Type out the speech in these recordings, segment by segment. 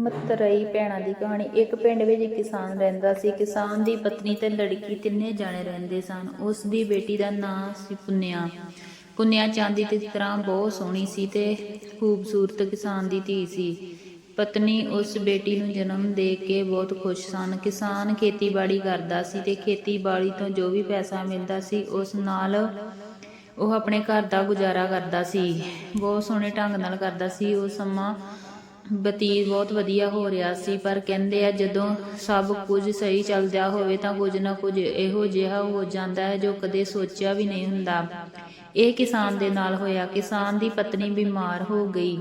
ਮਤਰਈ ਭੈਣਾਂ ਦੀ ਕਹਾਣੀ। ਇੱਕ ਪਿੰਡ ਵਿੱਚ ਇੱਕ ਕਿਸਾਨ ਰਹਿੰਦਾ ਸੀ। ਕਿਸਾਨ ਦੀ ਪਤਨੀ ਤੇ ਲੜਕੀ ਤਿੰਨੇ ਜਾਣੇ ਰਹਿੰਦੇ ਸਨ। ਉਸ ਦੀ ਬੇਟੀ ਦਾ ਨਾਂ ਸੀ ਪੁੰਨਿਆ। ਪੁੰਨਿਆ ਚਾਂਦੀ ਦੀ ਤਰ੍ਹਾਂ ਬਹੁਤ ਸੋਹਣੀ ਸੀ ਤੇ ਖੂਬਸੂਰਤ ਕਿਸਾਨ ਦੀ ਧੀ ਸੀ। ਪਤਨੀ ਉਸ ਬੇਟੀ ਨੂੰ ਜਨਮ ਦੇ ਕੇ ਬਹੁਤ ਖੁਸ਼ ਸਨ। ਕਿਸਾਨ ਖੇਤੀਬਾੜੀ ਕਰਦਾ ਸੀ ਤੇ ਖੇਤੀਬਾੜੀ ਤੋਂ ਜੋ ਵੀ ਪੈਸਾ ਮਿਲਦਾ ਸੀ, ਉਸ ਨਾਲ ਉਹ ਆਪਣੇ ਘਰ ਦਾ ਗੁਜ਼ਾਰਾ ਕਰਦਾ ਸੀ। ਬਹੁਤ ਸੋਹਣੇ ਢੰਗ ਨਾਲ ਕਰਦਾ ਸੀ। ਉਹ ਸਮਾਂ ਬਤੀਤ ਬਹੁਤ ਵਧੀਆ ਹੋ ਰਿਹਾ ਸੀ, ਪਰ ਕਹਿੰਦੇ ਆ ਜਦੋਂ ਸਭ ਕੁਝ ਸਹੀ ਚੱਲਦਾ ਹੋਵੇ ਤਾਂ ਕੁਝ ਨਾ ਕੁਝ ਇਹੋ ਜਿਹਾ ਹੋ ਜਾਂਦਾ ਹੈ ਜੋ ਕਦੇ ਸੋਚਿਆ ਵੀ ਨਹੀਂ ਹੁੰਦਾ। ਇਹ ਕਿਸਾਨ ਦੇ ਨਾਲ ਹੋਇਆ। ਕਿਸਾਨ ਦੀ ਪਤਨੀ ਬਿਮਾਰ ਹੋ ਗਈ।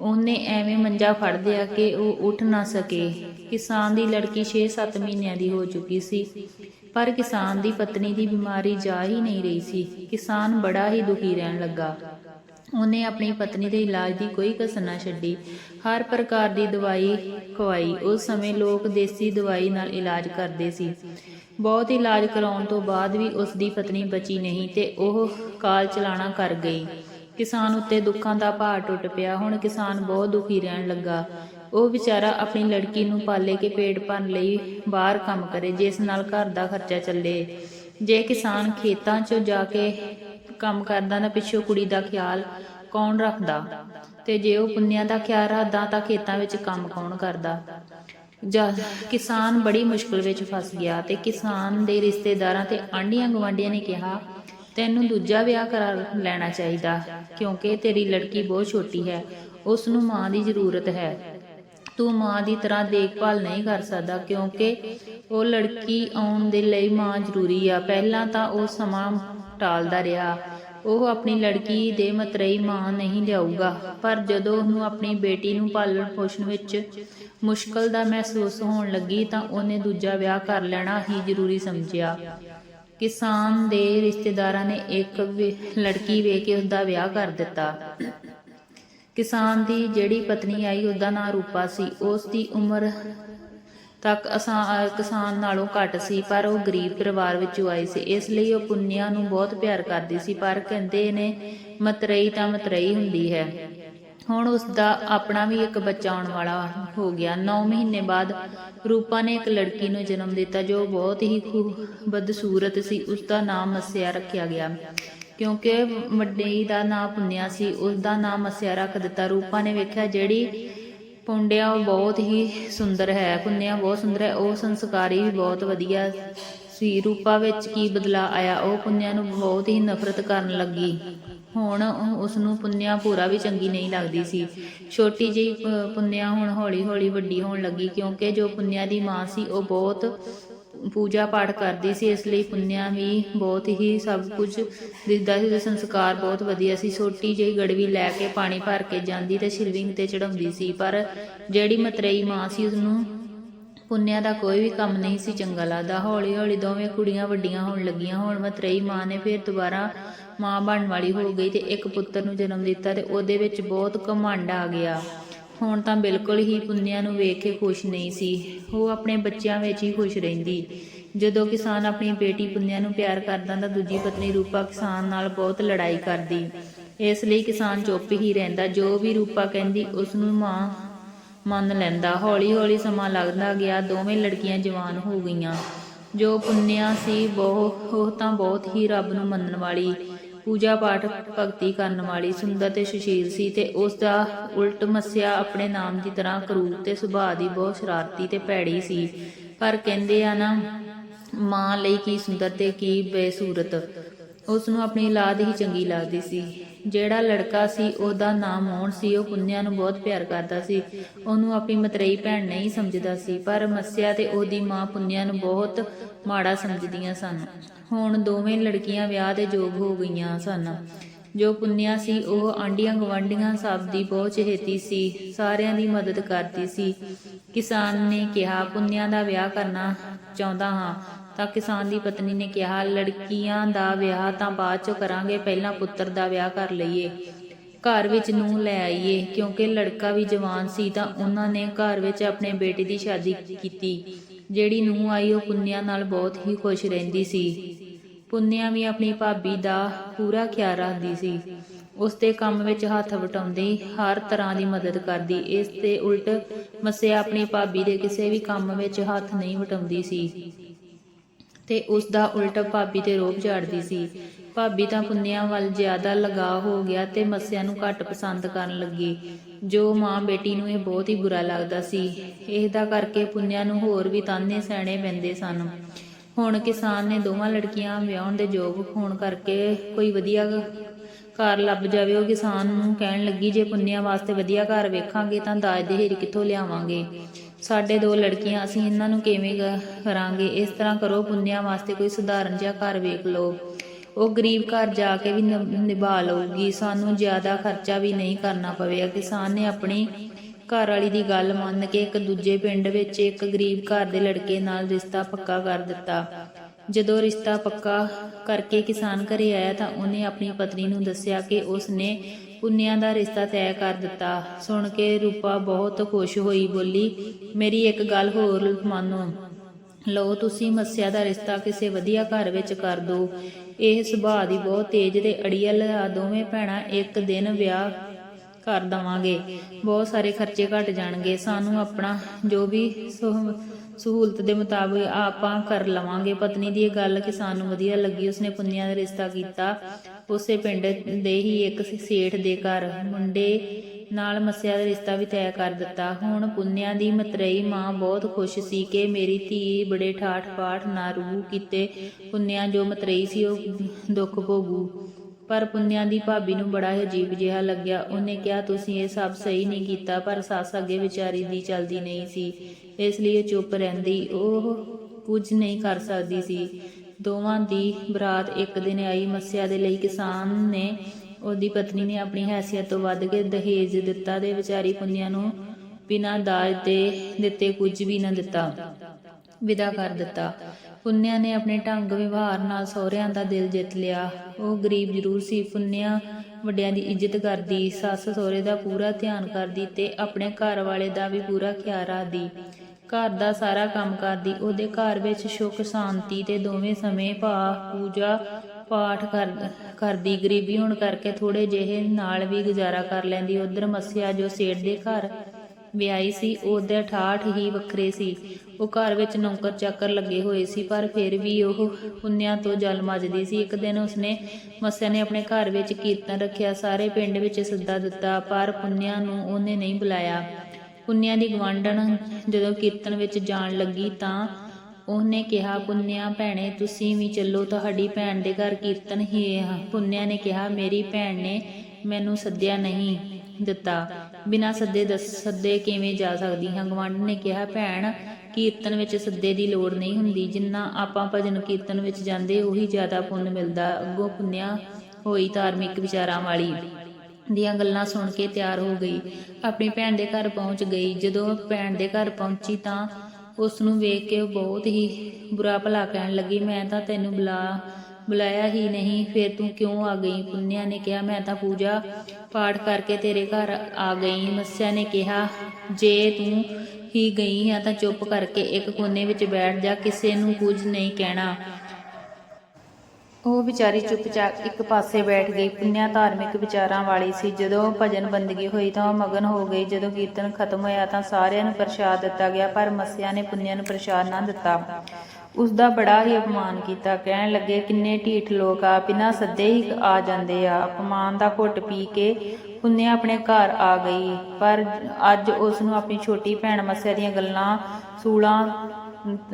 ਉਹਨੇ ਐਵੇਂ ਮੰਜਾ ਫੜ ਲਿਆ ਕਿ ਉਹ ਉੱਠ ਨਾ ਸਕੇ। ਕਿਸਾਨ ਦੀ ਲੜਕੀ 6-7 ਮਹੀਨਿਆਂ ਦੀ ਹੋ ਚੁੱਕੀ ਸੀ। ਪਰ ਕਿਸਾਨ ਦੀ ਪਤਨੀ ਦੀ ਬਿਮਾਰੀ ਜਾ ਹੀ ਨਹੀਂ ਰਹੀ ਸੀ। ਕਿਸਾਨ ਬੜਾ ਹੀ ਦੁਖੀ ਰਹਿਣ ਲੱਗਾ। ਉਹਨੇ ਆਪਣੀ ਪਤਨੀ ਦੇ ਇਲਾਜ ਦੀ ਕੋਈ ਕਸਰ ਨਾ ਛੱਡੀ। ਹਰ ਪ੍ਰਕਾਰ ਦੀ ਦਵਾਈ ਖਵਾਈ। ਉਸ ਸਮੇਂ ਲੋਕ ਦੇਸੀ ਦਵਾਈ ਨਾਲ ਇਲਾਜ ਕਰਦੇ ਸੀ। ਬਹੁਤ ਇਲਾਜ ਕਰਾਉਣ ਤੋਂ ਬਾਅਦ ਵੀ ਉਸ ਦੀ ਪਤਨੀ ਬਚੀ ਨਹੀਂ ਤੇ ਉਹ ਕਾਲ ਚਲਾਣਾ ਕਰ ਗਈ। ਕਿਸਾਨ ਉੱਤੇ ਦੁੱਖਾਂ ਦਾ ਭਾਰ ਟੁੱਟ ਪਿਆ। ਹੁਣ ਕਿਸਾਨ ਬਹੁਤ ਦੁਖੀ ਰਹਿਣ ਲੱਗਾ। ਉਹ ਵਿਚਾਰਾ ਆਪਣੀ ਲੜਕੀ ਨੂੰ ਪਾਲੇ ਕੇ ਪੇਟ ਭਰਨ ਲਈ ਬਾਹਰ ਕੰਮ ਕਰੇ, ਜਿਸ ਨਾਲ ਘਰ ਦਾ ਖਰਚਾ ਚੱਲੇ। ਜੇ ਕਿਸਾਨ ਖੇਤਾਂ ਚੋਂ ਜਾ ਕੇ ਕੰਮ ਕਰਦਾ ਤਾਂ ਪਿੱਛੋਂ ਕੁੜੀ ਦਾ ਖਿਆਲ ਕੌਣ ਰੱਖਦਾ ਤੇ ਜੇ ਉਹ ਪੁੰਨਿਆ ਦਾ ਖਿਆਲ ਰੱਖਦਾ ਤਾਂ ਖੇਤਾਂ ਵਿੱਚ ਕੰਮ ਕੌਣ ਕਰਦਾ। ਕਿਸਾਨ ਬੜੀ ਮੁਸ਼ਕਲ ਵਿੱਚ ਫਸ ਗਿਆ ਤੇ ਕਿਸਾਨ ਦੇ ਰਿਸ਼ਤੇਦਾਰਾਂ ਤੇ ਆਂਢੀਆਂ ਗੁਆਂਢੀਆਂ ਨੇ ਕਿਹਾ, ਤੈਨੂੰ ਦੂਜਾ ਵਿਆਹ ਕਰਾ ਲੈਣਾ ਚਾਹੀਦਾ ਕਿਉਂਕਿ ਤੇਰੀ ਲੜਕੀ ਬਹੁਤ ਛੋਟੀ ਹੈ ਉਸ ਨੂੰ ਮਾਂ ਦੀ ਜ਼ਰੂਰਤ ਹੈ। ਤੂੰ ਮਾਂ ਦੀ ਤਰ੍ਹਾਂ ਦੇਖਭਾਲ ਨਹੀਂ ਕਰ ਸਕਦਾ ਕਿਉਂਕਿ ਉਹ ਲੜਕੀ ਆਉਣ ਦੇ ਲਈ ਮਾਂ ਜ਼ਰੂਰੀ ਆ। ਪਹਿਲਾਂ ਤਾਂ ਉਹ ਸਮਾਂ ਟਾਲਦਾ ਰਿਹਾ। ਉਹ ਆਪਣੀ ਲੜਕੀ ਦੇ ਮਤਰੇਈ ਮਾਂ ਨਹੀਂ ਲਿਆਊਗਾ। ਪਰ ਜਦੋਂ ਉਹਨੂੰ ਆਪਣੀ ਬੇਟੀ ਨੂੰ ਪਾਲਣ ਪੋਸ਼ਣ ਵਿੱਚ ਮੁਸ਼ਕਲ ਦਾ ਮਹਿਸੂਸ ਹੋਣ ਲੱਗੀ ਤਾਂ ਉਹਨੇ ਦੂਜਾ ਵਿਆਹ ਕਰ ਲੈਣਾ ਹੀ ਜ਼ਰੂਰੀ ਸਮਝਿਆ। ਕਿਸਾਨ ਦੇ ਰਿਸ਼ਤੇਦਾਰਾਂ ਨੇ ਇੱਕ ਲੜਕੀ ਵੇਖ ਕੇ ਉਸਦਾ ਵਿਆਹ ਕਰ ਦਿੱਤਾ। ਕਿਸਾਨ ਦੀ ਜਿਹੜੀ ਪਤਨੀ ਆਈ, ਉਹਦਾ ਨਾਂ ਰੂਪਾ ਸੀ। ਉਸ ਦੀ ਉਮਰ ਤੱਕ ਅਸਾਂ ਕਿਸਾਨ ਨਾਲੋਂ ਘੱਟ ਸੀ, ਪਰ ਉਹ ਗਰੀਬ ਪਰਿਵਾਰ ਵਿੱਚੋਂ ਆਈ ਸੀ। ਇਸ ਲਈ ਉਹ ਪੁੰਨਿਆ ਨੂੰ ਬਹੁਤ ਪਿਆਰ ਕਰਦੀ ਸੀ, ਪਰ ਕਹਿੰਦੇ ਨੇ, ਮਤਰਈ ਤਾਂ ਮਤਰਈ ਹੁੰਦੀ ਹੈ। ਹੁਣ ਉਸ ਦਾ ਆਪਣਾ ਵੀ ਇੱਕ ਬੱਚਾ ਆਉਣ ਵਾਲਾ ਹੋ ਗਿਆ। 9 ਮਹੀਨੇ ਬਾਅਦ ਰੂਪਾ ਨੇ ਇੱਕ ਲੜਕੀ ਨੂੰ ਜਨਮ ਦਿੱਤਾ, ਜੋ ਬਹੁਤ ਹੀ ਖੂਬ ਬਦਸੂਰਤ ਸੀ। ਉਸ ਦਾ ਨਾਮ ਮਸਿਆ ਰੱਖਿਆ ਗਿਆ। ਕਿਉਂਕਿ ਵੱਡੀ ਦਾ ਨਾਂ ਪੁੰਨਿਆ ਸੀ ਉਸ ਦਾ ਨਾਮ ਮਸਿਆ ਰੱਖ ਦਿੱਤਾ। ਰੂਪਾ ਨੇ ਵੇਖਿਆ, ਜਿਹੜੀ ਪੁੰਡਿਆ ਉਹ ਬਹੁਤ ਹੀ ਸੁੰਦਰ ਹੈ, ਪੁੰਨਿਆ ਬਹੁਤ ਸੁੰਦਰ ਹੈ, ਉਹ ਸੰਸਕਾਰੀ ਵੀ ਬਹੁਤ ਵਧੀਆ ਸੀ। ਰੂਪਾ ਵਿੱਚ ਕੀ ਬਦਲਾ ਆਇਆ, ਉਹ ਪੁੰਨਿਆ ਨੂੰ ਬਹੁਤ ਹੀ ਨਫ਼ਰਤ ਕਰਨ ਲੱਗੀ। ਹੁਣ ਉਸ ਨੂੰ ਪੁੰਨਿਆ ਪੂਰਾ ਵੀ ਚੰਗੀ ਨਹੀਂ ਲੱਗਦੀ ਸੀ। ਛੋਟੀ ਜਿਹੀ ਪ- ਪੁੰਨਿਆ ਹੁਣ ਹੌਲੀ ਹੌਲੀ ਵੱਡੀ ਹੋਣ ਲੱਗੀ, ਕਿਉਂਕਿ ਜੋ ਪੁੰਨਿਆ ਦੀ ਮਾਂ ਸੀ, ਉਹ ਬਹੁਤ ਪੂਜਾ ਪਾਠ ਕਰਦੀ ਸੀ, ਇਸ ਲਈ ਪੁੰਨਿਆ ਵੀ ਬਹੁਤ ਹੀ ਸਭ ਕੁਝ ਦਿਸਦਾ ਸੀ ਤੇ ਸੰਸਕਾਰ ਬਹੁਤ ਵਧੀਆ ਸੀ। ਛੋਟੀ ਜਿਹੀ ਗੜਵੀ ਲੈ ਕੇ ਪਾਣੀ ਭਰ ਕੇ ਜਾਂਦੀ ਤੇ ਸ਼ਿਲਵਿੰਗ ਤੇ ਚੜਾਉਂਦੀ ਸੀ, ਪਰ ਜਿਹੜੀ ਮਤਰੇਈ ਮਾਂ ਸੀ, ਉਸਨੂੰ ਪੁੰਨਿਆ ਦਾ ਕੋਈ ਵੀ ਕੰਮ ਨਹੀਂ ਸੀ ਚੰਗਾ ਲੱਗਦਾ। ਹੌਲੀ ਹੌਲੀ ਦੋਵੇਂ ਕੁੜੀਆਂ ਵੱਡੀਆਂ ਹੋਣ ਲੱਗੀਆਂ। ਹੁਣ ਮਤਰੇਈ ਮਾਂ ਨੇ ਫਿਰ ਦੁਬਾਰਾ ਮਾਂ ਬਣਨ ਵਾਲੀ ਹੋ ਗਈ ਤੇ ਇੱਕ ਪੁੱਤਰ ਨੂੰ ਜਨਮ ਦਿੱਤਾ ਤੇ ਉਹਦੇ ਵਿੱਚ ਬਹੁਤ ਘਮੰਡ ਆ ਗਿਆ। ਹੁਣ ਤਾਂ ਬਿਲਕੁਲ ਹੀ ਪੁੰਨਿਆ ਨੂੰ ਵੇਖ ਕੇ ਖੁਸ਼ ਨਹੀਂ ਸੀ। ਉਹ ਆਪਣੇ ਬੱਚਿਆਂ ਵਿੱਚ ਹੀ ਖੁਸ਼ ਰਹਿੰਦੀ। ਜਦੋਂ ਕਿਸਾਨ ਆਪਣੀ ਬੇਟੀ ਪੁੰਨਿਆ ਨੂੰ ਪਿਆਰ ਕਰਦਾ ਤਾਂ ਦੂਜੀ ਪਤਨੀ ਰੂਪਾ ਕਿਸਾਨ ਨਾਲ ਬਹੁਤ ਲੜਾਈ ਕਰਦੀ। ਇਸ ਲਈ ਕਿਸਾਨ ਚੁੱਪ ਹੀ ਰਹਿੰਦਾ। ਜੋ ਵੀ ਰੂਪਾ ਕਹਿੰਦੀ ਉਸ ਨੂੰ ਮਾਂ ਮੰਨ ਲੈਂਦਾ। ਹੌਲੀ ਹੌਲੀ ਸਮਾਂ ਲੱਗਦਾ ਗਿਆ। ਦੋਵੇਂ ਲੜਕੀਆਂ ਜਵਾਨ ਹੋ ਗਈਆਂ। ਜੋ ਪੁੰਨਿਆ ਸੀ ਬਹੁ, ਉਹ ਤਾਂ ਬਹੁਤ ਹੀ ਰੱਬ ਨੂੰ ਮੰਨਣ ਵਾਲੀ ਪੂਜਾ ਪਾਠ ਭਗਤੀ ਕਰਨ ਵਾਲੀ ਸੁੰਦਰ ਤੇ ਸੁਸ਼ੀਲ ਸੀ ਤੇ ਉਸ ਦਾ ਉਲਟ ਮੱਸਿਆ ਆਪਣੇ ਨਾਮ ਦੀ ਤਰ੍ਹਾਂ ਕਰੂਪ ਤੇ ਸੁਭਾਅ ਦੀ ਬਹੁਤ ਸ਼ਰਾਰਤੀ ਤੇ ਭੈੜੀ ਸੀ। ਪਰ ਕਹਿੰਦੇ ਆ ਨਾ, ਮਾਂ ਲਈ ਕੀ ਸੁੰਦਰ ਤੇ ਕੀ ਬੇਸੂਰਤ। ਉਸ ਨੂੰ ਆਪਣੀ ਔਲਾਦ ਹੀ ਚੰਗੀ ਲੱਗਦੀ ਸੀ। ਜਿਹੜਾ ਲੜਕਾ ਸੀ, ਉਹਦਾ ਨਾਮ ਮੋਹਨ ਸੀ, ਉਹ ਪੁੰਨਿਆ ਨੂੰ ਬਹੁਤ ਪਿਆਰ ਕਰਦਾ ਸੀ। ਉਹਨੂੰ ਆਪਣੀ ਮਤਰੇਈ ਭੈਣ ਨਹੀਂ ਸਮਝਦਾ ਸੀ, ਪਰ ਮੱਸਿਆ ਤੇ ਉਹਦੀ ਮਾਂ ਪੁੰਨਿਆ ਨੂੰ ਬਹੁਤ ਮਾੜਾ ਸਮਝਦੀਆਂ ਸਨ। ਹੁਣ ਦੋਵੇਂ ਲੜਕੀਆਂ ਵਿਆਹ ਦੇ ਯੋਗ ਹੋ ਗਈਆਂ ਸਨ। ਜੋ ਪੁੰਨਿਆ ਸੀ, ਉਹ ਆਂਡੀਆਂ ਗਵਾਂਡੀਆਂ ਸਭ ਦੀ ਬਹੁਤ ਚਹੇਤੀ ਸੀ, ਸਾਰਿਆਂ ਦੀ ਮਦਦ ਕਰਦੀ ਸੀ। ਕਿਸਾਨ ਨੇ ਕਿਹਾ, ਪੁੰਨਿਆ ਦਾ ਵਿਆਹ ਕਰਨਾ ਚਾਹੁੰਦਾ ਹਾਂ ਤਾਂ ਕਿਸਾਨ ਦੀ ਪਤਨੀ ਨੇ ਕਿਹਾ, ਲੜਕੀਆਂ ਦਾ ਵਿਆਹ ਤਾਂ ਬਾਅਦ ਚੋਂ ਕਰਾਂਗੇ, ਪਹਿਲਾਂ ਪੁੱਤਰ ਦਾ ਵਿਆਹ ਕਰ ਲਈਏ। ਘਰ ਵਿੱਚ ਨੂੰ ਲੈ ਆਈਏ, ਕਿਉਂਕਿ ਲੜਕਾ ਵੀ ਜਵਾਨ ਸੀ ਤਾਂ ਉਹਨਾਂ ਨੇ ਘਰ ਵਿੱਚ ਆਪਣੇ ਬੇਟੇ ਦੀ ਸ਼ਾਦੀ ਕੀਤੀ। ਜਿਹੜੀ ਨੂੰ ਆਈ, ਉਹ ਪੁੰਨਿਆ ਨਾਲ ਬਹੁਤ ਹੀ ਖੁਸ਼ ਰਹਿੰਦੀ ਸੀ। ਪੁੰਨਿਆ ਵੀ ਆਪਣੀ ਭਾਬੀ ਦਾ ਪੂਰਾ ਖਿਆਲ ਰੱਖਦੀ ਸੀ। ਉਸ ਦੇ ਕੰਮ ਵਿੱਚ ਹੱਥ ਵਟਾਉਂਦੀ, ਹਰ ਤਰ੍ਹਾਂ ਦੀ ਮਦਦ ਕਰਦੀ। ਇਸ ਤੇ ਉਲਟ ਮੱਸਿਆ ਆਪਣੀ ਭਾਬੀ ਦੇ ਕਿਸੇ ਵੀ ਕੰਮ ਵਿੱਚ ਹੱਥ ਨਹੀਂ ਵਟਾਉਂਦੀ ਸੀ। ਤੇ ਉਸ ਦਾ ਉਲਟ ਭਾਬੀ ਤੇ ਰੋਬ ਝਾੜਦੀ ਸੀ। ਭਾਬੀ ਤਾਂ ਪੁੰਨਿਆਂ ਵੱਲ ਜ਼ਿਆਦਾ ਲਗਾਅ ਹੋ ਗਿਆ ਤੇ ਮੱਸਿਆ ਨੂੰ ਘੱਟ ਪਸੰਦ ਕਰਨ ਲੱਗੀ। ਜੋ ਮਾਂ ਬੇਟੀ ਨੂੰ ਇਹ ਬਹੁਤ ਹੀ ਬੁਰਾ ਲੱਗਦਾ ਸੀ। ਇਹਦਾ ਕਰਕੇ ਪੁੰਨਿਆਂ ਨੂੰ ਹੋਰ ਵੀ ਤਾਨੇ ਸਹਿਣੇ ਪੈਂਦੇ ਸਨ। ਹੁਣ ਕਿਸਾਨ ਨੇ ਦੋਵਾਂ ਲੜਕੀਆਂ ਵਿਆਹਣ ਦੇ ਯੋਗ ਹੋਣ ਕਰਕੇ ਕੋਈ ਵਧੀਆ ਘਰ ਲੱਭ ਜਾਵੇ, ਉਹ ਕਿਸਾਨ ਨੂੰ ਕਹਿਣ ਲੱਗੀ, ਜੇ ਪੁੰਨਿਆਂ ਵਾਸਤੇ ਵਧੀਆ ਘਰ ਵੇਖਾਂਗੇ ਤਾਂ ਦਾਜ ਦੇਹੇਜ ਕਿੱਥੋਂ ਲਿਆਵਾਂਗੇ? ਸਾਡੇ ਦੋ ਲੜਕੀਆਂ, ਅਸੀਂ ਇਹਨਾਂ ਨੂੰ ਕਿਵੇਂ ਕਰਾਂਗੇ? ਇਸ ਤਰ੍ਹਾਂ ਕਰੋ, ਪੁੰਨਿਆਂ ਵਾਸਤੇ ਕੋਈ ਸਧਾਰਨ ਜਿਹਾ ਘਰ ਵੇਖ ਲਓ। ਉਹ ਗਰੀਬ ਘਰ ਜਾ ਕੇ ਵੀ ਨਿ- ਨਿਭਾ ਲਊਗੀ। ਸਾਨੂੰ ਜ਼ਿਆਦਾ ਖਰਚਾ ਵੀ ਨਹੀਂ ਕਰਨਾ ਪਵੇਗਾ। ਕਿਸਾਨ ਨੇ ਆਪਣੀ ਘਰ ਵਾਲੀ ਦੀ ਗੱਲ ਮੰਨ ਕੇ ਇੱਕ ਦੂਜੇ ਪਿੰਡ ਵਿੱਚ ਇੱਕ ਗਰੀਬ ਘਰ ਦੇ ਲੜਕੇ ਨਾਲ ਰਿਸ਼ਤਾ ਪੱਕਾ ਕਰ ਦਿੱਤਾ। ਜਦੋਂ ਰਿਸ਼ਤਾ ਪੱਕਾ ਕਰਕੇ ਕਿਸਾਨ ਘਰੇ ਆਇਆ ਤਾਂ ਉਹਨੇ ਆਪਣੀ ਪਤਨੀ ਨੂੰ ਦੱਸਿਆ ਕਿ ਉਸ ਨੇ ਪੁੰਨਿਆਂ ਦਾ ਰਿਸ਼ਤਾ ਤੈਅ ਕਰ ਦਿੱਤਾ। ਸੁਣ ਕੇ ਰੂਪਾ ਬਹੁਤ ਖੁਸ਼ ਹੋਈ, ਬੋਲੀ, ਮੇਰੀ ਇੱਕ ਗੱਲ ਹੋਰ ਮੰਨੋ। ਲਓ, ਤੁਸੀਂ ਮੱਸਿਆ ਦਾ ਰਿਸ਼ਤਾ ਕਿਸੇ ਵਧੀਆ ਘਰ ਵਿੱਚ ਕਰ ਦਿਓ ਇਹ ਸੁਭਾਅ ਦੀ ਬਹੁਤ ਤੇਜ਼ ਤੇ ਅੜੀਅਲ ਆ। ਦੋਵੇਂ ਭੈਣਾਂ ਇੱਕ ਦਿਨ ਵਿਆਹ ਕਰ ਦਵਾਂਗੇ। ਬਹੁਤ ਸਾਰੇ ਖਰਚੇ ਘਟ ਜਾਣਗੇ। ਸਾਨੂੰ ਆਪਣਾ ਜੋ ਵੀ ਸਹੂਲਤ ਦੇ ਮੁਤਾਬਕ ਆਪਾਂ ਕਰ ਲਵਾਂਗੇ। ਪਤਨੀ ਦੀ ਇਹ ਗੱਲ ਕਿ ਸਾਨੂੰ ਵਧੀਆ ਲੱਗੀ। ਉਸਨੇ ਪੁੰਨਿਆਂ ਦਾ ਰਿਸ਼ਤਾ ਕੀਤਾ। ਉਸੇ ਪਿੰਡ ਦੇ ਹੀ ਇੱਕ ਸੇਠ ਦੇ ਘਰ। ਮੁੰਡੇ ਨਾਲ ਮੱਸਿਆ ਦਾ ਰਿਸ਼ਤਾ ਵੀ ਤੈਅ ਕਰ ਦਿੱਤਾ। ਹੁਣ ਪੁੰਨਿਆਂ ਦੀ ਮਤਰੇਈ ਮਾਂ ਬਹੁਤ ਖੁਸ਼ ਸੀ ਕਿ ਮੇਰੀ ਧੀ ਬੜੇ ਠਾਠ ਪਾਠ ਨਾ ਰੂ ਕੀਤੇ। ਪੁੰਨਿਆਂ ਜੋ ਮਤਰੇਈ ਸੀ ਉਹ ਦੁੱਖ ਭੋਗੂ। ਪਰ ਪੁੰਨਿਆਂ ਦੀ ਭਾਬੀ ਨੂੰ ਬੜਾ ਅਜੀਬ ਜਿਹਾ ਲੱਗਿਆ। ਉਹਨੇ ਕਿਹਾ, ਤੁਸੀਂ ਇਹ ਸਭ ਸਹੀ ਨਹੀਂ ਕੀਤਾ, ਪਰ ਸੱਸ ਅੱਗੇ ਵਿਚਾਰੀ ਦੀ ਚਲਦੀ ਨਹੀਂ ਸੀ। ਇਸ ਲਈ ਚੁੱਪ ਰਹਿੰਦੀ। ਉਹ ਕੁਝ ਨਹੀਂ ਕਰ ਸਕਦੀ ਸੀ। ਦੋਵਾਂ ਦੀ ਬਰਾਤ ਇੱਕ ਦਿਨ ਆਈ। ਮੱਸਿਆ ਦੇ ਲਈ ਕਿਸਾਨ ਨੇ ਉਹਦੀ ਪਤਨੀ ਨੇ ਆਪਣੀ ਹੈਸੀਅਤ ਤੋਂ ਵੱਧ ਕੇ ਦਹੇਜ ਦਿੱਤਾ ਤੇ ਵਿਚਾਰੀ ਪੁੰਨਿਆ ਨੂੰ ਬਿਨਾਂ ਦਾਜ ਦੇ ਦਿੱਤੇ ਕੁਝ ਵੀ ਨਾ ਦਿੱਤਾ। ਵਿਦਾ ਕਰ ਦਿੱਤਾ। ਪੁੰਨਿਆ ਨੇ ਆਪਣੇ ਢੰਗ ਵਿਵਹਾਰ ਨਾਲ ਸਹੁਰਿਆਂ ਦਾ ਦਿਲ ਜਿੱਤ ਲਿਆ। ਉਹ ਗਰੀਬ ਜ਼ਰੂਰ ਸੀ। ਪੁੰਨਿਆ ਵੱਡਿਆਂ ਦੀ ਇੱਜ਼ਤ ਕਰਦੀ। ਸੱਸ ਸਹੁਰੇ ਦਾ ਪੂਰਾ ਧਿਆਨ ਕਰਦੀ ਤੇ ਆਪਣੇ ਘਰ ਵਾਲੇ ਦਾ ਵੀ ਪੂਰਾ ਖਿਆਲ ਰੱਖਦੀ। ਘਰ ਦਾ ਸਾਰਾ ਕੰਮ ਕਰਦੀ, ਉਹਦੇ ਘਰ ਵਿੱਚ ਸੁੱਖ, ਸ਼ਾਂਤੀ ਤੇ ਦੋਵੇਂ ਸਮੇਂ ਭਾ, ਪੂਜਾ ਪਾਠ ਕਰ, ਕਰਦੀ। ਗਰੀਬੀ ਹੋਣ ਕਰਕੇ ਥੋੜੇ ਜਿਹੇ ਨਾਲ ਵੀ ਗੁਜ਼ਾਰਾ ਕਰ ਲੈਂਦੀ। ਉਧਰ ਮੱਸਿਆ ਜੋ ਸੇਠ ਦੇ ਘਰ ਵਿਆਹੀ ਸੀ, ਉਹਦੇ ਠਾਠ ਹੀ ਵੱਖਰੇ ਸੀ। ਉਹ ਘਰ ਵਿੱਚ ਨੌਕਰ ਚਾਕਰ ਲੱਗੇ ਹੋਏ ਸੀ, ਪਰ ਫਿਰ ਵੀ ਉਹ ਪੁੰਨਿਆਂ ਤੋਂ ਜਲ ਮੱਜਦੀ ਸੀ। ਇੱਕ ਦਿਨ ਉਸਨੇ ਮੱਸਿਆ ਨੇ ਆਪਣੇ ਘਰ ਵਿੱਚ ਕੀਰਤਨ ਰੱਖਿਆ। ਸਾਰੇ ਪਿੰਡ ਵਿੱਚ ਸੱਦਾ ਦਿੱਤਾ, ਪਰ ਪੁੰਨਿਆਂ ਨੂੰ ਉਹਨੇ ਨਹੀਂ ਬੁਲਾਇਆ। ਪੁੰਨਿਆਂ ਦੀ ਗਵਾਂਢਣ ਜਦੋਂ ਕੀਰਤਨ ਵਿੱਚ ਜਾਣ ਲੱਗੀ ਤਾਂ ਉਹਨੇ ਕਿਹਾ, ਪੁੰਨਿਆ ਭੈਣੇ, ਤੁਸੀਂ ਵੀ ਚੱਲੋ, ਤੁਹਾਡੀ ਭੈਣ ਦੇ ਘਰ ਕੀਰਤਨ ਹੀ ਹੈ ਪੁੰਨਿਆ ਨੇ ਕਿਹਾ, ਮੇਰੀ ਭੈਣ ਨੇ ਮੈਨੂੰ ਸੱਦਿਆ ਨਹੀਂ ਦਿੱਤਾ। ਬਿਨਾਂ ਸੱਦੇ ਦੱਸ, ਸੱਦੇ ਕਿਵੇਂ ਜਾ ਸਕਦੀ ਹਾਂ? ਗਵਾਂਢ ਨੇ ਕਿਹਾ, ਭੈਣ, ਕੀਰਤਨ ਵਿੱਚ ਸੱਦੇ ਦੀ ਲੋੜ ਨਹੀਂ ਹੁੰਦੀ। ਜਿੰਨਾ ਆਪਾਂ ਭਜਨ ਕੀਰਤਨ ਵਿੱਚ ਜਾਂਦੇ, ਉਹੀ ਜ਼ਿਆਦਾ ਪੁੰਨ ਮਿਲਦਾ। ਅੱਗੋਂ ਪੁੰਨਿਆ ਹੋਈ ਧਾਰਮਿਕ ਵਿਚਾਰਾਂ ਵਾਲੀ ਦੀਆਂ ਗੱਲਾਂ ਸੁਣ ਕੇ ਤਿਆਰ ਹੋ ਗਈ। ਆਪਣੀ ਭੈਣ ਦੇ ਘਰ ਪਹੁੰਚ ਗਈ। ਜਦੋਂ ਭੈਣ ਦੇ ਘਰ ਪਹੁੰਚੀ ਤਾਂ ਉਸ ਨੂੰ ਵੇਖ ਕੇ ਉਹ ਬਹੁਤ ਹੀ ਬੁਰਾ ਭਲਾ ਕਹਿਣ ਲੱਗੀ, ਮੈਂ ਤਾਂ ਤੈਨੂੰ ਬੁਲਾ, ਬੁਲਾਇਆ ਹੀ ਨਹੀਂ, ਫਿਰ ਤੂੰ ਕਿਉਂ ਆ ਗਈ? ਪੁੰਨਿਆ ਨੇ ਕਿਹਾ, ਮੈਂ ਤਾਂ ਪੂਜਾ ਪਾਠ ਕਰਕੇ ਤੇਰੇ ਘਰ ਆ ਗਈ। ਮੱਸਿਆ ਨੇ ਕਿਹਾ, ਜੇ ਤੂੰ ਹੀ ਗਈ ਹੈ ਤਾਂ ਚੁੱਪ ਕਰਕੇ ਇੱਕ ਕੋਨੇ ਵਿੱਚ ਬੈਠ ਜਾ, ਕਿਸੇ ਨੂੰ ਕੁਝ ਨਹੀਂ ਕਹਿਣਾ। ਉਹ ਵਿਚਾਰੀ ਚੁੱਪਚਾਪ ਇੱਕ ਪਾਸੇ ਬੈਠ ਗਈ। ਪੁੰਨਿਆ ਧਾਰਮਿਕ ਵਿਚਾਰਾਂ ਵਾਲੀ ਸੀ। ਜਦੋਂ ਭਜਨ ਬੰਦਗੀ ਹੋਈ ਤਾਂ ਉਹ ਮਗਨ ਹੋ ਗਈ। ਜਦੋਂ ਕੀਰਤਨ ਖਤਮ ਹੋਇਆ ਤਾਂ ਸਾਰਿਆਂ ਨੂੰ ਪ੍ਰਸ਼ਾਦ ਦਿੱਤਾ ਗਿਆ, ਪਰ ਮੱਸਿਆ ਨੇ ਪੁੰਨਿਆ ਨੂੰ ਪ੍ਰਸ਼ਾਦ ਨਾ ਦਿੱਤਾ। ਉਸ ਦਾ ਬੜਾ ਹੀ ਅਪਮਾਨ ਕੀਤਾ। ਕਹਿਣ ਲੱਗੇ, ਕਿੰਨੇ ਢੀਠ ਲੋਕ ਆ, ਬਿਨਾਂ ਸੱਦੇ ਹੀ ਆ ਜਾਂਦੇ ਆ। ਅਪਮਾਨ ਦਾ ਘੁੱਟ ਪੀ ਕੇ ਪੁੰਨਿਆ ਆਪਣੇ ਘਰ ਆ ਗਈ। ਪਰ ਅੱਜ ਉਸ ਨੂੰ ਆਪਣੀ ਛੋਟੀ ਭੈਣ ਮੱਸਿਆ ਦੀਆਂ ਗੱਲਾਂ, ਸੂਲਾਂ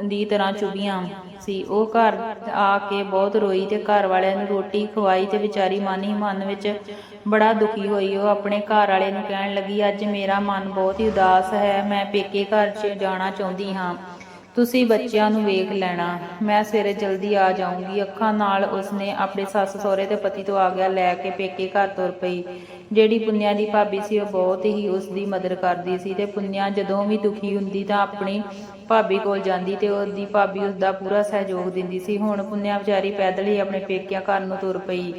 ਦੀ ਤਰ੍ਹਾਂ ਚੁਭੀਆਂ ਸੀ। ਉਹ ਘਰ ਆ ਕੇ ਬਹੁਤ ਰੋਈ ਤੇ ਘਰ ਵਾਲਿਆਂ ਨੂੰ ਰੋਟੀ ਖਵਾਈ ਤੇ ਵਿਚਾਰੀ ਮਨ ਹੀ ਮਨ ਵਿੱਚ ਬੜਾ ਦੁਖੀ ਹੋਈ। ਉਹ ਆਪਣੇ ਘਰ ਵਾਲੇ ਨੂੰ ਕਹਿਣ ਲੱਗੀ, ਅੱਜ ਮੇਰਾ ਮਨ ਬਹੁਤ ਹੀ ਉਦਾਸ ਹੈ। ਮੈਂ ਪੇਕੇ ਘਰ 'ਚ ਜਾਣਾ ਚਾਹੁੰਦੀ ਹਾਂ। ਤੁਸੀਂ ਬੱਚਿਆਂ ਨੂੰ ਵੇਖ ਲੈਣਾ। ਮੈਂ ਸਵੇਰੇ ਜਲਦੀ ਆ ਜਾਊਂਗੀ। ਅੱਖਾਂ ਨਾਲ ਉਸਨੇ ਆਪਣੇ ਸੱਸ ਸਹੁਰੇ ਤੇ ਪਤੀ ਤੋਂ ਆ ਗਿਆ ਲੈ ਕੇ ਪੇਕੇ ਘਰ ਤੁਰ ਪਈ। ਜਿਹੜੀ ਪੁੰਨਿਆ ਦੀ ਭਾਬੀ ਸੀ, ਉਹ ਬਹੁਤ ਹੀ ਉਸ ਦੀ ਮਦਦ ਕਰਦੀ ਸੀ ਤੇ ਪੁੰਨਿਆ ਜਦੋਂ ਵੀ ਦੁਖੀ ਹੁੰਦੀ ਤਾਂ ਆਪਣੀ ਭਾਬੀ ਕੋਲ ਜਾਂਦੀ ਤੇ ਉਹਦੀ ਭਾਬੀ ਉਸ ਦਾ ਪੂਰਾ ਸਹਿਯੋਗ ਦਿੰਦੀ ਸੀ। ਹੁਣ ਪੁੰਨਿਆ ਵਿਚਾਰੀ ਪੈਦਲ ਹੀ ਆਪਣੇ ਪੇਕਿਆਂ ਘਰ ਨੂੰ ਤੁਰ ਪਈ।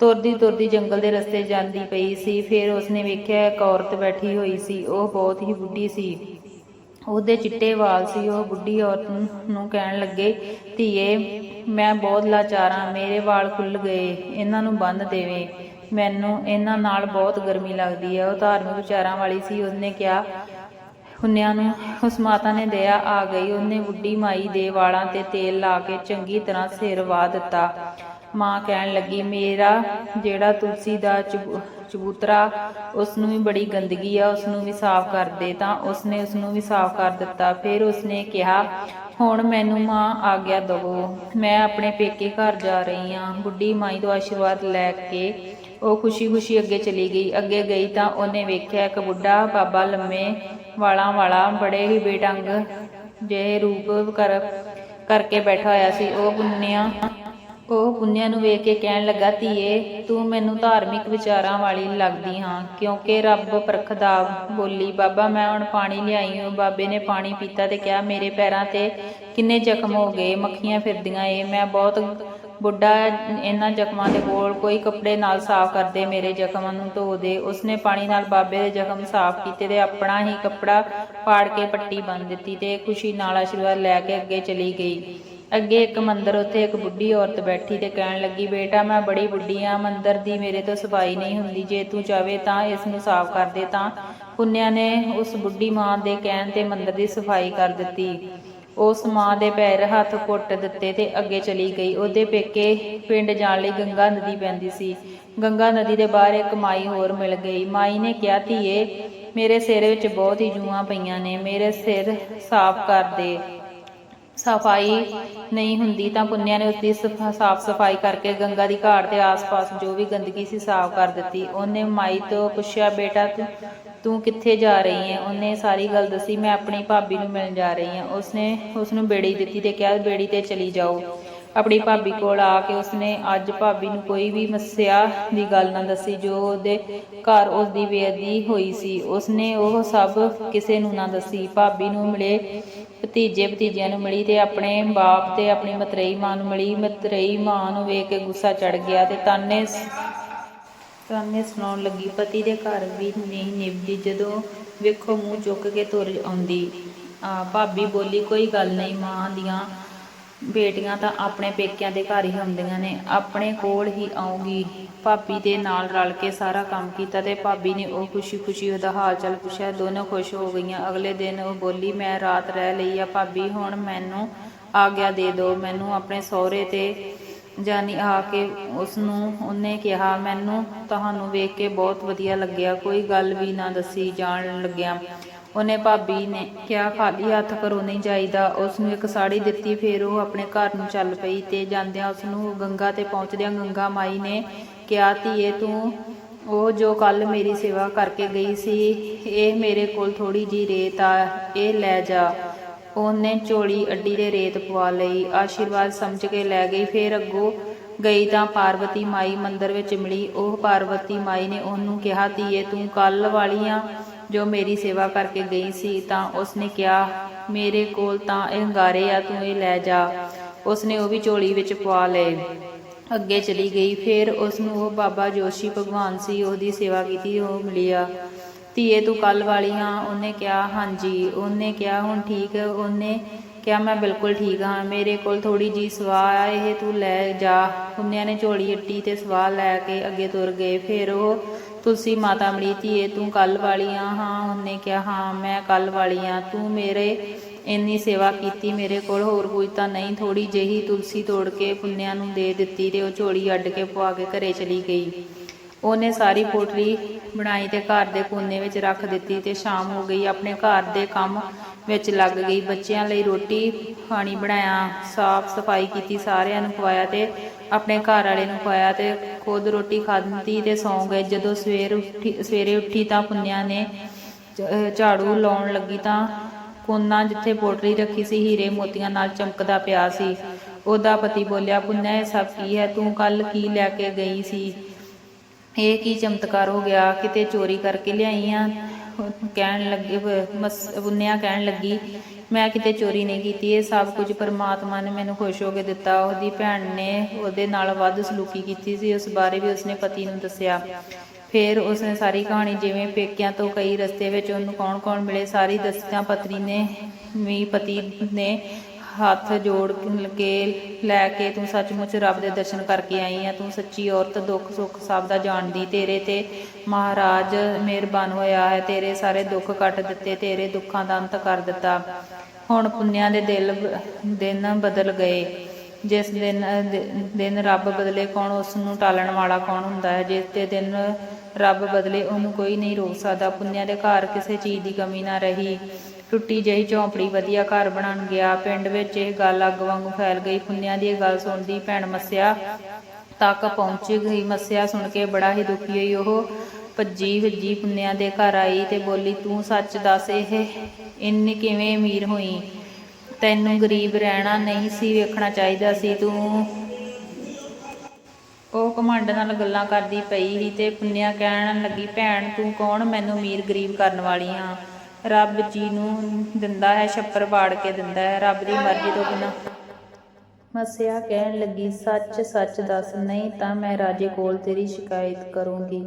ਤੁਰਦੀ ਤੁਰਦੀ ਜੰਗਲ ਦੇ ਰਸਤੇ ਜਾਂਦੀ ਪਈ ਸੀ। ਫਿਰ ਉਸਨੇ ਵੇਖਿਆ ਇੱਕ ਔਰਤ ਬੈਠੀ ਹੋਈ ਸੀ। ਉਹ ਬਹੁਤ ਹੀ ਬੁੱਢੀ ਸੀ। ਉਹਦੇ ਚਿੱਟੇ ਵਾਲ ਸੀ। ਉਹ ਬੁੱਢੀ ਔਰਤ ਨੂੰ- ਕਹਿਣ ਲੱਗੇ, ਧੀਏ, ਮੈਂ ਬਹੁਤ ਲਾਚਾਰਾਂ ਮੇਰੇ ਵਾਲ ਖੁੱਲ ਗਏ। ਇਹਨਾਂ ਨੂੰ ਬੰਨ ਦੇਵੇ। ਮੈਨੂੰ ਇਹਨਾਂ ਨਾਲ ਬਹੁਤ ਗਰਮੀ ਲੱਗਦੀ ਹੈ। ਉਹ ਧਾਰਮਿਕ ਵਿਚਾਰਾਂ ਵਾਲੀ ਸੀ। ਉਸਨੇ ਕਿਹਾ ਹੁਨਿਆਂ ਨੂੰ ਉਸ ਮਾਤਾ ਨੇ ਦਇਆ ਆ ਗਈ। ਉਹਨੇ ਬੁੱਢੀ ਮਾਈ ਦੇ ਵਾਲਾਂ ਤੇ ਤੇਲ ਲਾ ਕੇ ਚੰਗੀ ਤਰ੍ਹਾਂ ਸਿਰ ਵਾ ਦਿੱਤਾ। ਮਾਂ ਕਹਿਣ ਲੱਗੀ, ਮੇਰਾ ਜਿਹੜਾ ਤੁਲਸੀ ਦਾ ਚਬੂਤਰਾ ਉਸ ਨੂੰ ਵੀ ਬੜੀ ਗੰਦਗੀ ਆ ਉਸ ਨੂੰ ਵੀ ਸਾਫ਼ ਕਰ ਦੇ। ਤਾਂ ਉਸਨੇ ਉਸ ਨੂੰ ਵੀ ਸਾਫ਼ ਕਰ ਦਿੱਤਾ। ਫਿਰ ਉਸਨੇ ਕਿਹਾ, ਹੁਣ ਮੈਨੂੰ ਮਾਂ ਆਗਿਆ ਦਵੋ। ਮੈਂ ਆਪਣੇ ਪੇਕੇ ਘਰ ਜਾ ਰਹੀ ਹਾਂ ਬੁੱਢੀ ਮਾਈ ਤੋਂ ਆਸ਼ੀਰਵਾਦ ਲੈ ਕੇ ਉਹ ਖੁਸ਼ੀ-ਖੁਸ਼ੀ ਅੱਗੇ ਚਲੀ ਗਈ। ਅੱਗੇ ਗਈ ਤਾਂ ਉਹਨੇ ਵੇਖਿਆ ਇੱਕ ਬੁੱਢਾ ਬਾਬਾ ਲੰਮੇ ਵਾਲਾਂ ਵਾਲਾ ਬੜੇ ਹੀ ਬੇਢੰਗ ਜਿਹੇ ਰੂਪ ਕਰ, ਕਰਕੇ ਬੈਠਾ ਹੋਇਆ ਸੀ। ਉਹ ਪੁੰਨਿਆ ਉਹ ਪੁੰਨਿਆ ਨੂੰ ਵੇਖ ਕੇ ਕਹਿਣ ਲੱਗਾ, ਧੀਏ, ਤੂੰ ਮੈਨੂੰ ਧਾਰਮਿਕ ਵਿਚਾਰਾਂ ਵਾਲੀ ਲੱਗਦੀ ਹਾਂ, ਕਿਉਂਕਿ ਰੱਬ ਪਰਖਦਾ ਬੋਲੀ, ਬਾਬਾ, ਮੈਂ ਹੁਣ ਪਾਣੀ ਲਿਆਈ ਹਾਂ, ਬਾਬੇ ਨੇ ਪਾਣੀ ਪੀਤਾ ਤੇ ਕਿਹਾ, ਮੇਰੇ ਪੈਰਾਂ ਤੇ ਕਿੰਨੇ ਜ਼ਖਮ ਹੋ ਗਏ, ਮੱਖੀਆਂ ਫਿਰਦੀਆਂ ਏ, ਮੈਂ ਬਹੁਤ ਬੁੱਢਾ ਇਹਨਾਂ ਜ਼ਖਮਾਂ ਦੇ ਕੋਲ ਕੋਈ ਕੱਪੜੇ ਨਾਲ ਸਾਫ਼ ਕਰਦੇ, ਮੇਰੇ ਜ਼ਖਮਾਂ ਨੂੰ ਧੋ ਦੇ। ਉਸਨੇ ਪਾਣੀ ਨਾਲ ਬਾਬੇ ਦੇ ਜ਼ਖਮ ਸਾਫ਼ ਕੀਤੇ ਤੇ ਆਪਣਾ ਹੀ ਕੱਪੜਾ ਪਾੜ ਕੇ ਪੱਟੀ ਬੰਨ ਦਿੱਤੀ ਤੇ ਖੁਸ਼ੀ ਨਾਲ ਆਸ਼ੀਰਵਾਦ ਲੈ ਕੇ ਅੱਗੇ ਚਲੀ ਗਈ। ਅੱਗੇ ਇੱਕ ਮੰਦਰ, ਉੱਥੇ ਇੱਕ ਬੁੱਢੀ ਔਰਤ ਬੈਠੀ ਤੇ ਕਹਿਣ ਲੱਗੀ, ਬੇਟਾ, ਮੈਂ ਬੜੀ ਬੁੱਢੀ ਆ, ਮੰਦਰ ਦੀ ਮੇਰੇ ਤੋਂ ਸਫ਼ਾਈ ਨਹੀਂ ਹੁੰਦੀ। ਜੇ ਤੂੰ ਚਾਵੇ ਤਾਂ ਇਸ ਨੂੰ ਸਾਫ਼ ਕਰ ਦੇ। ਤਾਂ ਪੁੰਨਿਆ ਨੇ ਉਸ ਬੁੱਢੀ ਮਾਂ ਦੇ ਕਹਿਣ ਤੇ ਮੰਦਰ ਦੀ ਸਫ਼ਾਈ ਕਰ ਦਿੱਤੀ। ਉਸ ਮਾਂ ਦੇ ਪੈਰ ਹੱਥ ਕੁੱਟ ਦਿੱਤੇ ਤੇ ਅੱਗੇ ਚਲੀ ਗਈ। ਉਹਦੇ ਪੇਕੇ ਪਿੰਡ ਜਾਣ ਲਈ ਗੰਗਾ ਨਦੀ ਪੈਂਦੀ ਸੀ। ਗੰਗਾ ਨਦੀ ਦੇ ਬਾਹਰ ਇੱਕ ਮਾਈ ਹੋਰ ਮਿਲ ਗਈ। ਮਾਈ ਨੇ ਕਿਹਾ, ਧੀਏ, ਮੇਰੇ ਸਿਰ ਵਿੱਚ ਬਹੁਤ ਹੀ ਜੂਆਂ ਪਈਆਂ ਨੇ। ਮੇਰੇ ਸਿਰ ਸਾਫ਼ ਕਰ ਦੇ। ਸਫ਼ਾਈ ਨਹੀਂ ਹੁੰਦੀ ਤਾਂ ਪੁੰਨਿਆ ਨੇ ਉਸਦੀ ਸਫਾ- ਸਾਫ਼ ਸਫ਼ਾਈ ਕਰਕੇ ਗੰਗਾ ਦੀ ਘਾਟ ਦੇ ਆਸ-ਪਾਸ ਜੋ ਵੀ ਗੰਦਗੀ ਸੀ ਸਾਫ਼ ਕਰ ਦਿੱਤੀ। ਉਹਨੇ ਮਾਈ ਤੋਂ ਪੁੱਛਿਆ, ਬੇਟਾ, ਤੂੰ ਤੂੰ ਕਿੱਥੇ ਜਾ ਰਹੀ ਹੈ ਉਹਨੇ ਸਾਰੀ ਗੱਲ ਦੱਸੀ, ਮੈਂ ਆਪਣੀ ਭਾਬੀ ਨੂੰ ਮਿਲਣ ਜਾ ਰਹੀ ਹਾਂ ਉਸਨੇ ਉਸ ਨੂੰ ਬੇੜੀ ਦਿੱਤੀ ਤੇ ਕਿਹਾ, ਬੇੜੀ ਤੇ ਚਲੀ ਜਾਓ। ਆਪਣੀ ਭਾਬੀ ਕੋਲ ਆ ਕੇ ਉਸਨੇ ਅੱਜ ਭਾਬੀ ਨੂੰ ਕੋਈ ਵੀ ਮੱਸਿਆ ਦੀ ਗੱਲ ਨਾ ਦੱਸੀ, ਜੋ ਉਹਦੇ ਘਰ ਉਸ ਦੀ ਬੇਅਦਬੀ ਹੋਈ ਸੀ। ਉਸਨੇ ਉਹ ਸਭ ਕਿਸੇ ਨੂੰ ਨਾ ਦੱਸੀ। ਭਾਬੀ ਨੂੰ ਮਿਲੇ, ਭਤੀਜੇ ਭਤੀਜਿਆਂ ਨੂੰ ਮਿਲੀ ਤੇ ਆਪਣੇ ਬਾਪ ਤੇ ਆਪਣੀ ਮਤਰੇਈ ਮਾਂ ਨੂੰ ਮਿਲੀ। ਮਤਰੇਈ ਮਾਂ ਨੂੰ ਵੇਖ ਕੇ ਗੁੱਸਾ ਚੜ ਗਿਆ ਤੇ ਤਾਨੇ ਤਾਨੇ ਸੁਣਾਉਣ ਲੱਗੀ, ਪਤੀ ਦੇ ਘਰ ਵੀ ਨਹੀਂ ਨਿਭਦੀ, ਜਦੋਂ ਵੇਖੋ ਮੂੰਹ ਚੁੱਕ ਕੇ ਤੁਰ ਆਉਂਦੀ। ਆ, ਭਾਬੀ ਬੋਲੀ, ਕੋਈ ਗੱਲ ਨਹੀਂ, ਮਾਂ ਦੀਆਂ ਬੇਟੀਆਂ ਤਾਂ ਆਪਣੇ ਪੇਕਿਆਂ ਦੇ ਘਰ ਹੀ ਹੁੰਦੀਆਂ ਨੇ। ਆਪਣੇ ਕੋਲ ਹੀ ਆਉਂਗੀ ਭਾਬੀ ਦੇ ਨਾਲ ਰਲ ਕੇ ਸਾਰਾ ਕੰਮ ਕੀਤਾ ਤੇ ਭਾਬੀ ਨੇ ਉਹ ਖੁਸ਼ੀ-ਖੁਸ਼ੀ, ਉਹਦਾ ਹਾਲ ਚਾਲ ਪੁੱਛਿਆ। ਦੋਨੋਂ ਖੁਸ਼ ਹੋ ਗਈਆਂ। ਅਗਲੇ ਦਿਨ ਉਹ ਬੋਲੀ, ਮੈਂ ਰਾਤ ਰਹਿ ਲਈ ਆ ਭਾਬੀ, ਹੁਣ ਮੈਨੂੰ ਆਗਿਆ ਦੇ ਦਿਓ। ਮੈਨੂੰ ਆਪਣੇ ਸਹੁਰੇ ਤੇ ਜਾਨੀ ਆ ਕੇ ਉਸ ਨੂੰ ਉਹਨੇ ਕਿਹਾ, ਮੈਨੂੰ ਤੁਹਾਨੂੰ ਵੇਖ ਕੇ ਬਹੁਤ ਵਧੀਆ ਲੱਗਿਆ। ਕੋਈ ਗੱਲ ਵੀ ਨਾ ਦੱਸੀ, ਜਾਣ ਲੱਗਿਆ। ਉਹਨੇ ਭਾਬੀ ਨੇ ਕਿਹਾ, ਖਾਲੀ ਹੱਥ ਘਰੋਂ ਨਹੀਂ ਜਾਈਦਾ। ਉਸ ਨੂੰ ਇੱਕ ਸਾੜੀ ਦਿੱਤੀ, ਫਿਰ ਉਹ ਆਪਣੇ ਘਰ ਨੂੰ ਚੱਲ ਪਈ ਤੇ ਜਾਂਦਿਆਂ ਉਸ ਨੂੰ ਗੰਗਾ ਤੇ ਪਹੁੰਚਦਿਆਂ ਗੰਗਾ ਮਾਈ ਨੇ ਕਿਹਾ, ਧੀਏ, ਤੂੰ ਉਹ ਜੋ ਕੱਲ ਮੇਰੀ ਸੇਵਾ ਕਰਕੇ ਗਈ ਸੀ, ਇਹ ਮੇਰੇ ਕੋਲ ਥੋੜੀ ਜੀ ਰੇਤ ਆ, ਇਹ ਲੈ ਜਾ। ਉਹਨੇ ਝੋਲੀ ਅੱਡੀ ਦੇ ਰੇਤ ਪਵਾ ਲਈ, ਆਸ਼ੀਰਵਾਦ ਸਮਝ ਕੇ ਲੈ ਗਈ। ਫਿਰ ਅੱਗੋਂ ਗਈ ਤਾਂ ਪਾਰਵਤੀ ਮਾਈ ਮੰਦਰ ਵਿੱਚ ਮਿਲੀ। ਉਹ ਪਾਰਵਤੀ ਮਾਈ ਨੇ ਉਹਨੂੰ ਕਿਹਾ, ਧੀਏ, ਤੂੰ ਕੱਲ ਵਾਲੀਆਂ ਜੋ ਮੇਰੀ ਸੇਵਾ ਕਰਕੇ ਗਈ ਸੀ, ਤਾਂ ਉਸਨੇ ਕਿਹਾ, ਮੇਰੇ ਕੋਲ ਤਾਂ ਇਹ ਹੰਗਾਰੇ ਆ, ਤੂੰ ਇਹ ਲੈ ਜਾ। ਉਸਨੇ ਉਹ ਵੀ ਝੋਲੀ ਵਿੱਚ ਪਵਾ ਲਏ। ਅੱਗੇ ਚਲੀ ਗਈ। ਫਿਰ ਉਸ ਨੂੰ ਉਹ ਬਾਬਾ ਜੋਸ਼ੀ ਭਗਵਾਨ ਸੀ, ਉਹਦੀ ਸੇਵਾ ਕੀਤੀ, ਉਹ ਮਿਲਿਆ। ਧੀਏ, ਤੂੰ ਕੱਲ ਵਾਲੀ ਹਾਂ ਉਹਨੇ ਕਿਹਾ, ਹਾਂਜੀ। ਉਹਨੇ ਕਿਹਾ, ਹੁਣ ਠੀਕ। ਹੈ ਉਹਨੇ ਕਿਹਾ, ਮੈਂ ਬਿਲਕੁਲ ਠੀਕ ਹਾਂ। ਮੇਰੇ ਕੋਲ ਥੋੜੀ ਜੀ ਸਵਾਹ ਆ, ਇਹ ਤੂੰ ਲੈ ਜਾ। ਉਹਨਿਆਂ ਨੇ ਝੋਲੀ ਅੱਟੀ ਤੇ ਸਵਾਹ ਲੈ ਕੇ ਅੱਗੇ ਤੁਰ ਗਏ। ਫਿਰ ਉਹ ਤੁਲਸੀ ਮਾਤਾ ਮਿਲੀ ਧੀਏ, ਤੂੰ ਕੱਲ ਵਾਲੀ ਆ ਹਾਂ, ਉਹਨੇ ਕਿਹਾ, ਹਾਂ, ਮੈਂ ਕੱਲ ਵਾਲੀ ਆ ਤੂੰ ਮੇਰੇ ਇੰਨੀ ਸੇਵਾ ਕੀਤੀ ਮੇਰੇ ਕੋਲ, ਹੋਰ ਕੋਈ ਤਾਂ ਨਹੀਂ ਥੋੜੀ ਜਿਹੀ ਤੁਲਸੀ ਤੋੜ ਕੇ ਪੁੰਨਿਆਂ ਨੂੰ ਦੇ ਦਿੱਤੀ ਤੇ ਉਹ ਝੋਲੀ ਅੱਡ ਕੇ ਪਵਾ ਕੇ ਘਰੇ ਚਲੀ ਗਈ। ਉਹਨੇ ਸਾਰੀ ਪੋਟਲੀ ਬਣਾਈ ਤੇ ਘਰ ਦੇ ਕੋਨੇ ਵਿੱਚ ਰੱਖ ਦਿੱਤੀ ਤੇ ਸ਼ਾਮ ਹੋ ਗਈ, ਆਪਣੇ ਘਰ ਦੇ ਕੰਮ ਵਿੱਚ ਲੱਗ ਗਈ। ਬੱਚਿਆਂ ਲਈ ਰੋਟੀ ਖਾਣੀ ਬਣਾਇਆ, ਸਾਫ਼ ਸਫ਼ਾਈ ਕੀਤੀ, ਸਾਰਿਆਂ ਨੂੰ ਖਵਾਇਆ ਤੇ ਆਪਣੇ ਘਰ ਵਾਲੇ ਨੂੰ ਖਵਾਇਆ ਤੇ ਖੁਦ ਰੋਟੀ ਖਾਧੀ ਤੇ ਸੌਂ ਗਏ। ਜਦੋਂ ਸਵੇਰ ਉੱਠੀ, ਸਵੇਰੇ ਉੱਠੀ ਤਾਂ ਪੁੰਨਿਆ ਨੇ ਝਾੜੂ ਲਾਉਣ ਲੱਗੀ ਤਾਂ ਕੋਨਾ ਜਿੱਥੇ ਪੋਟਲੀ ਰੱਖੀ ਸੀ, ਹੀਰੇ ਮੋਤੀਆਂ ਨਾਲ ਚਮਕਦਾ ਪਿਆ ਸੀ। ਉਹਦਾ ਪਤੀ ਬੋਲਿਆ, ਪੁੰਨਿਆ, ਇਹ ਸਭ ਕੀ ਹੈ? ਤੂੰ ਕੱਲ ਕੀ ਲੈ ਕੇ ਗਈ ਸੀ? ਇਹ ਕੀ ਚਮਤਕਾਰ ਹੋ ਗਿਆ? ਕਿਤੇ ਚੋਰੀ ਕਰਕੇ ਲਿਆਈ ਆ? ਕਹਿਣ ਲੱਗੇ ਮਸ- ਕਹਿਣ ਲੱਗੀ, ਮੈਂ ਕਿਤੇ ਚੋਰੀ ਨਹੀਂ ਕੀਤੀ, ਇਹ ਸਭ ਕੁਝ ਪਰਮਾਤਮਾ ਨੇ ਮੈਨੂੰ ਖੁਸ਼ ਹੋ ਕੇ ਦਿੱਤਾ। ਉਹਦੀ ਭੈਣ ਨੇ ਉਹਦੇ ਨਾਲ ਵੱਧ ਸਲੂਕੀ ਕੀਤੀ ਸੀ, ਉਸ ਬਾਰੇ ਵੀ ਉਸਨੇ ਪਤੀ ਨੂੰ ਦੱਸਿਆ। ਫਿਰ ਉਸਨੇ ਸਾਰੀ ਕਹਾਣੀ ਜਿਵੇਂ ਪੇਕਿਆਂ ਤੋਂ ਕਈ ਰਸਤੇ ਵਿੱਚ ਉਹਨੂੰ ਕੌਣ-ਕੌਣ ਮਿਲੇ, ਸਾਰੀ ਦੱਸਿਆ ਪਤਨੀ ਨੇ, ਵੀ ਪਤੀ ਨੇ ਹੱਥ ਜੋੜ ਕੇ ਲੈ ਕੇ ਤੂੰ ਸੱਚਮੁੱਚ ਰੱਬ ਦੇ ਦਰਸ਼ਨ ਕਰਕੇ ਆਈ ਆ, ਤੂੰ ਸੱਚੀ ਔਰਤ ਦੁੱਖ ਸੁੱਖ ਸਭ ਦਾ ਜਾਣਦੀ, ਤੇਰੇ ਤੇ ਮਹਾਰਾਜ ਮਿਹਰਬਾਨ ਹੋਇਆ ਹੈ, ਤੇਰੇ ਸਾਰੇ ਦੁੱਖ ਕੱਟ ਦਿੱਤੇ, ਤੇਰੇ ਦੁੱਖਾਂ ਦਾ ਅੰਤ ਕਰ ਦਿੱਤਾ। ਹੁਣ ਪੁੰਨਿਆਂ ਦੇ ਦਿਲ ਦਿਨ ਬਦਲ ਗਏ। ਜਿਸ ਦਿਨ ਦਿਨ ਰੱਬ ਬਦਲੇ ਕੌਣ ਉਸ ਨੂੰ ਟਾਲਣ ਵਾਲਾ ਕੌਣ ਹੁੰਦਾ ਹੈ? ਜਿਸ ਤੇ ਦਿਨ ਰੱਬ ਬਦਲੇ ਉਹਨੂੰ ਕੋਈ ਨਹੀਂ ਰੋਕ ਸਕਦਾ। ਪੁੰਨਿਆਂ ਦੇ ਘਰ ਕਿਸੇ ਚੀਜ਼ ਦੀ ਕਮੀ ਨਾ ਰਹੀ। ਟੁੱਟੀ ਜਹੀ ਝੌਂਪੜੀ ਵਧੀਆ ਘਰ ਬਣ ਗਿਆ। ਪਿੰਡ ਵਿੱਚ ਇਹ ਗੱਲ ਅੱਗ ਵਾਂਗੂ ਫੈਲ ਗਈ। ਪੁੰਨਿਆਂ ਦੀ ਇਹ ਗੱਲ ਸੁਣਦੀ ਭੈਣ ਮੱਸਿਆ ਤੱਕ ਪਹੁੰਚ ਗਈ। ਮੱਸਿਆ ਸੁਣ ਕੇ ਬੜਾ ਹੀ ਦੁਖੀ ਹੋਈ। ਉਹ ਭੱਜੀ ਭੱਜੀ ਪੁੰਨਿਆਂ ਦੇ ਘਰ ਆਈ ਤੇ ਬੋਲੀ, ਤੂੰ ਸੱਚ ਦੱਸ, ਇਹ ਇੰਨੀ ਕਿਵੇਂ ਅਮੀਰ ਹੋਈ? ਤੈਨੂੰ ਗਰੀਬ ਰਹਿਣਾ ਨਹੀਂ ਸੀ, ਵੇਖਣਾ ਚਾਹੀਦਾ ਸੀ। ਤੂੰ ਉਹ ਘਮੰਡ ਨਾਲ ਗੱਲਾਂ ਕਰਦੀ ਪਈ ਸੀ ਤੇ ਪੁੰਨਿਆ ਕਹਿਣ ਲੱਗੀ, ਭੈਣ, ਤੂੰ ਕੌਣ? ਮੈਨੂੰ ਅਮੀਰ ਗਰੀਬ ਕਰਨ ਵਾਲੀ ਆ। ਰੱਬ ਜੀ ਨੂੰ ਦਿੰਦਾ ਹੈ, ਛੱਪਰ ਪਾੜ ਕੇ ਦਿੰਦਾ ਹੈ, ਰੱਬ ਦੀ ਮਰਜ਼ੀ ਤੋਂ ਬਿਨਾਂ। ਮਸਿਆ ਕਹਿਣ ਲੱਗੀ, ਸੱਚ ਸੱਚ ਦੱਸ, ਨਹੀਂ ਤਾਂ ਮੈਂ ਰਾਜੇ ਕੋਲ ਤੇਰੀ ਸ਼ਿਕਾਇਤ ਕਰੂੰਗੀ।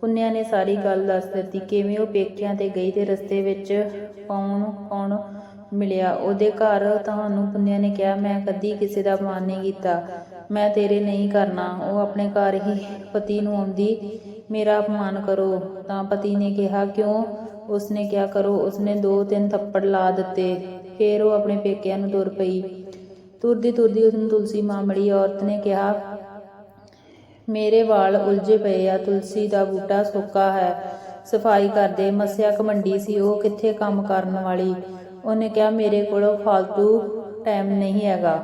ਪੁੰਨਿਆ ਨੇ ਸਾਰੀ ਗੱਲ ਦੱਸ ਦਿੱਤੀ। ਕਿਵੇਂ ਉਹ ਪੇਕਿਆਂ ਤੇ ਗਈ ਤੇ ਰਸਤੇ ਵਿੱਚ ਕੌਣ ਕੌਣ ਮਿਲਿਆ? ਉਹਦੇ ਘਰ ਤੁਹਾਨੂੰ ਪੁੰਨਿਆ ਨੇ ਕਿਹਾ, ਮੈਂ ਕਦੀ ਕਿਸੇ ਦਾ ਮਾਨ ਨਹੀਂ ਕੀਤਾ। ਮੈਂ ਤੇਰੇ ਨਹੀਂ ਕਰਨਾ। ਉਹ ਆਪਣੇ ਘਰ ਹੀ ਪਤੀ ਨੂੰ ਆਉਂਦੀ, ਮੇਰਾ ਅਪਮਾਨ ਕਰੋ। ਤਾਂ ਪਤੀ ਨੇ ਕਿਹਾ, ਕਿਉਂ ਉਸਨੇ ਕਿਹਾ, ਕਰੋ। ਉਸਨੇ ਦੋ ਤਿੰਨ ਥੱਪੜ ਲਾ ਦਿੱਤੇ। ਫਿਰ ਉਹ ਆਪਣੇ ਪੇਕਿਆਂ ਨੂੰ ਤੁਰ ਪਈ। ਤੁਰਦੀ ਤੁਰਦੀ ਉਸਨੂੰ ਤੁਲਸੀ ਮਾਂ ਮਿਲੀ। ਔਰਤ ਨੇ ਕਿਹਾ, ਮੇਰੇ ਵਾਲ ਉਲਝੇ ਪਏ ਆ। ਤੁਲਸੀ ਦਾ ਬੂਟਾ ਸੁੱਕਾ ਹੈ। ਸਫ਼ਾਈ ਕਰਦੇ ਮਸਿਆ ਕਮੰਡੀ ਸੀ ਉਹ ਕਿੱਥੇ ਕੰਮ ਕਰਨ ਵਾਲੀ? ਉਹਨੇ ਕਿਹਾ, ਮੇਰੇ ਕੋਲ ਫालतू ਟਾਈਮ ਨਹੀਂ ਹੈਗਾ।